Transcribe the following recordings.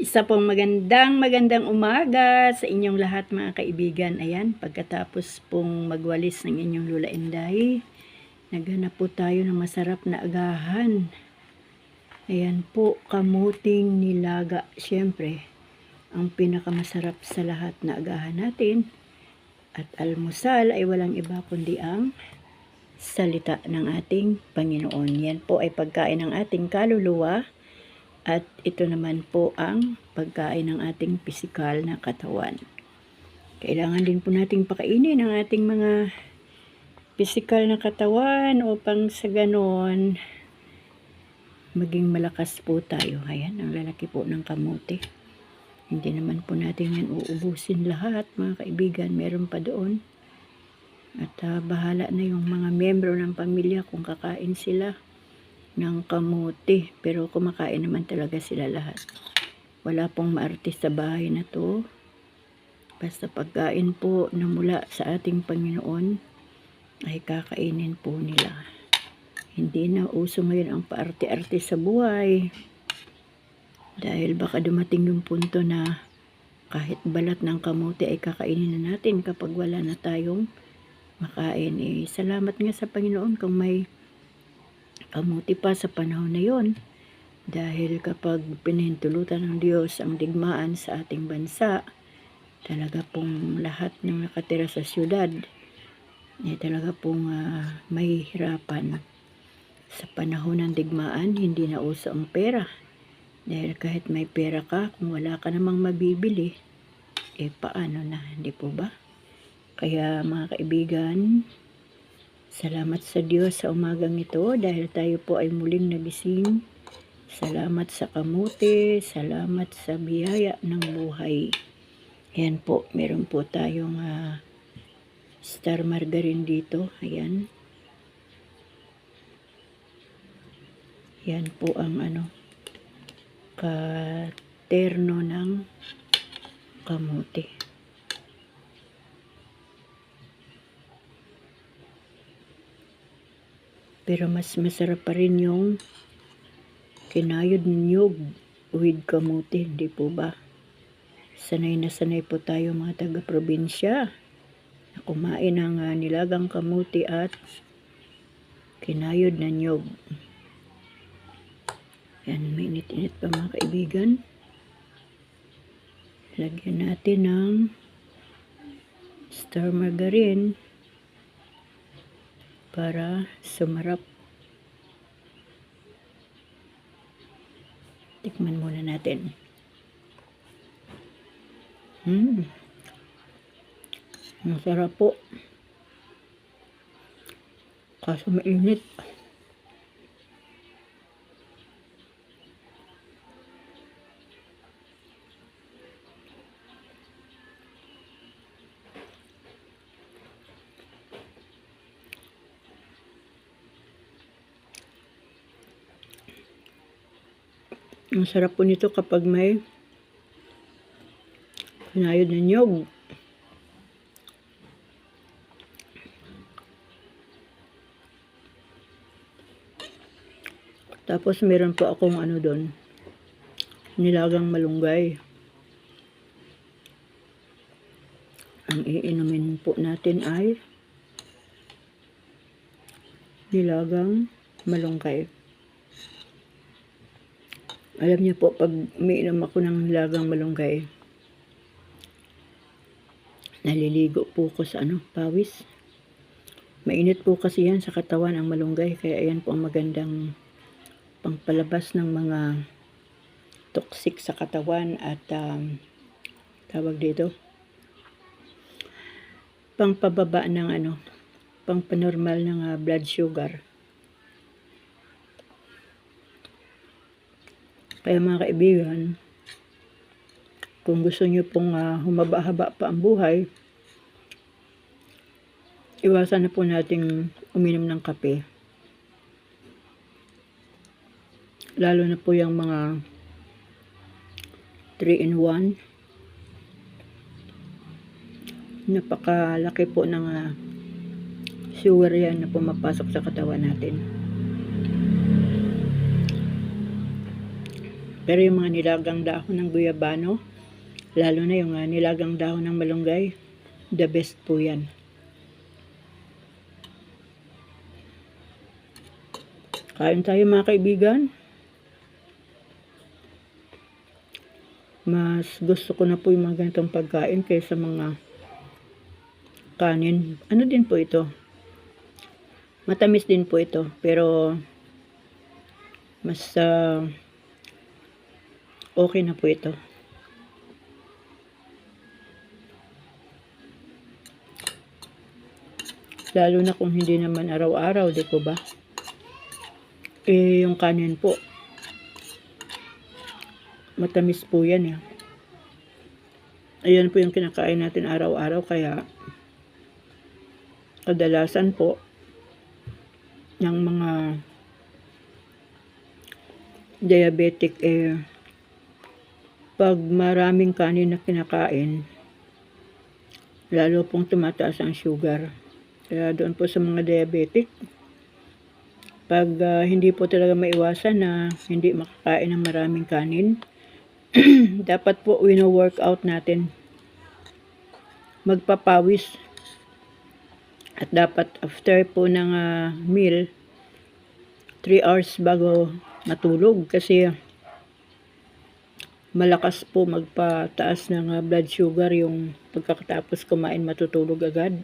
Isa pong magandang magandang umaga sa inyong lahat mga kaibigan. Ayan, pagkatapos pong magwalis ng inyong Lula Inday, naghanap po tayo ng masarap na agahan. Ayan po, kamuting nilaga. Siyempre, ang pinakamasarap sa lahat na agahan natin. At almusal ay walang iba kundi ang salita ng ating Panginoon. Yan po ay pagkain ng ating kaluluwa at ito naman po ang pagkain ng ating pisikal na katawan. Kailangan din po nating pakainin ang ating mga pisikal na katawan upang sa ganon maging malakas po tayo. Ayan, ang lalaki po ng kamote. Hindi naman po natin yan uubusin lahat mga kaibigan. Meron pa doon. At ah, bahala na yung mga membro ng pamilya kung kakain sila ng kamote. Pero kumakain naman talaga sila lahat. Wala pong maarte sa bahay na to. Basta pagkain po na mula sa ating Panginoon ay kakainin po nila. Hindi na uso ngayon ang paarte-arte sa buhay. Dahil baka dumating yung punto na kahit balat ng kamote ay kakainin na natin kapag wala na tayong makain. Eh, salamat nga sa Panginoon kung may kamuti pa sa panahon na yon. Dahil kapag pinahintulutan ng Diyos ang digmaan sa ating bansa, talaga pong lahat ng nakatira sa syudad, eh talaga pong uh, mahihirapan. Sa panahon ng digmaan, hindi na uso ang pera. Dahil kahit may pera ka, kung wala ka namang mabibili, eh paano na, hindi po ba? Kaya mga kaibigan, Salamat sa Diyos sa umagang ito dahil tayo po ay muling nagising. Salamat sa kamuti, salamat sa biyaya ng buhay. Ayan po, meron po tayong uh, star margarine dito. Ayan. Yan po ang ano, katerno ng kamuti. Pero mas masarap pa rin yung kinayod niyog with kamuti, di po ba? Sanay na sanay po tayo mga taga-probinsya na kumain ng uh, nilagang kamuti at kinayod na niyog. Yan, mainit-init pa mga kaibigan. Lagyan natin ng star margarine para sumarap. Tikman muna natin. Hmm. Masarap po. Kaso mainit. Ang sarap po nito kapag may pinayod na nyog. Tapos meron po akong ano doon, nilagang malunggay. Ang iinumin po natin ay nilagang malunggay. Alam niyo po, pag umiinom ako ng lagang malunggay, naliligo po ko sa ano, pawis. Mainit po kasi yan sa katawan ang malunggay, kaya ayan po ang magandang pangpalabas ng mga toxic sa katawan at um, tawag dito pangpababa ng ano pangpanormal ng uh, blood sugar Kaya mga kaibigan, kung gusto nyo pong uh, humaba-haba pa ang buhay, iwasan na po nating uminom ng kape. Lalo na po yung mga 3 in 1. Napakalaki po ng uh, sugar yan na pumapasok sa katawan natin. Pero yung mga nilagang dahon ng guyabano, lalo na yung ah, nilagang dahon ng malunggay, the best po yan. Kain tayo mga kaibigan. Mas gusto ko na po yung mga ganitong pagkain kaysa mga kanin. Ano din po ito? Matamis din po ito. Pero mas ah, okay na po ito. Lalo na kung hindi naman araw-araw, di po ba? Eh, yung kanin po. Matamis po yan eh. Ayan po yung kinakain natin araw-araw kaya kadalasan po ng mga diabetic eh pag maraming kanin na kinakain lalo pong tumataas ang sugar. Kaya doon po sa mga diabetic pag ah, hindi po talaga maiwasan na hindi makakain ng maraming kanin dapat po wino-workout natin. Magpapawis. At dapat after po ng ah, meal 3 hours bago matulog kasi malakas po magpataas ng blood sugar yung pagkatapos kumain matutulog agad.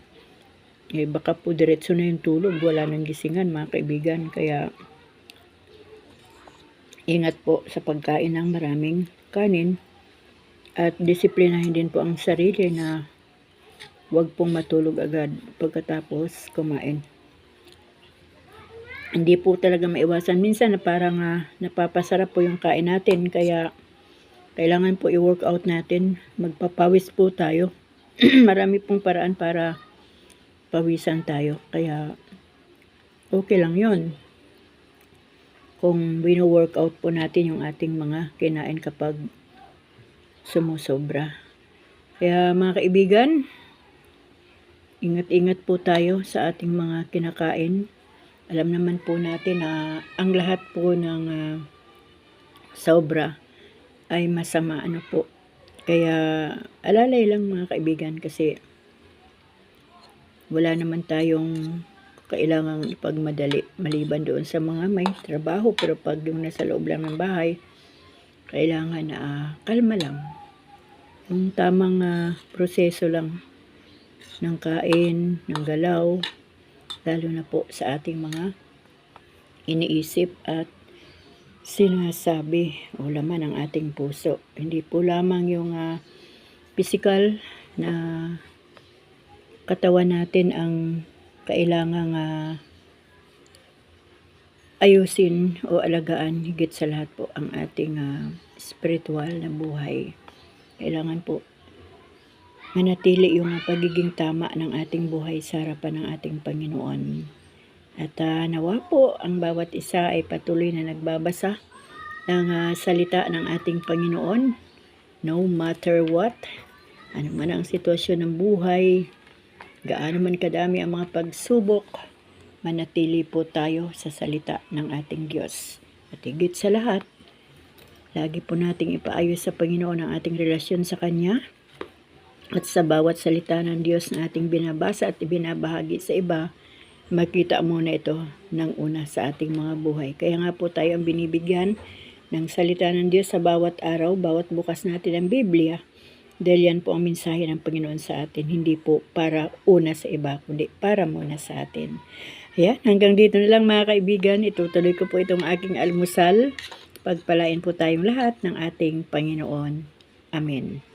Eh baka po diretso na yung tulog wala nang gisingan mga kaibigan. Kaya ingat po sa pagkain ng maraming kanin. At disiplinahin din po ang sarili na huwag pong matulog agad pagkatapos kumain. Hindi po talaga maiwasan. Minsan na parang ah, napapasarap po yung kain natin kaya kailangan po i-workout natin. Magpapawis po tayo. Marami pong paraan para pawisan tayo. Kaya okay lang yon kung wino-workout po natin yung ating mga kinain kapag sumusobra. Kaya mga kaibigan ingat-ingat po tayo sa ating mga kinakain. Alam naman po natin na ang lahat po ng ah, sobra ay masama ano po. Kaya alalay lang mga kaibigan kasi wala naman tayong kailangang ipagmadali maliban doon sa mga may trabaho pero pag yung nasa loob lang ng bahay kailangan na ah, kalma lang yung tamang ah, proseso lang ng kain, ng galaw lalo na po sa ating mga iniisip at sinasabi o laman ng ating puso. Hindi po lamang yung ah, physical na katawan natin ang kailangang ah, ayusin o alagaan higit sa lahat po ang ating ah, spiritual na buhay. Kailangan po manatili yung pagiging tama ng ating buhay sa harapan ng ating Panginoon. At ah, nawa po ang bawat isa ay patuloy na nagbabasa ng ah, salita ng ating Panginoon no matter what. Ano man ang sitwasyon ng buhay, gaano man kadami ang mga pagsubok, manatili po tayo sa salita ng ating Diyos. At higit sa lahat, lagi po nating ipaayos sa Panginoon ang ating relasyon sa Kanya at sa bawat salita ng Diyos na ating binabasa at ibinabahagi sa iba, makita muna ito ng una sa ating mga buhay. Kaya nga po tayo ang binibigyan ng salita ng Diyos sa bawat araw, bawat bukas natin ang Biblia. Dahil yan po ang mensahe ng Panginoon sa atin, hindi po para una sa iba, kundi para muna sa atin. Ayan, hanggang dito na lang mga kaibigan, itutuloy ko po itong aking almusal. Pagpalain po tayong lahat ng ating Panginoon. Amen.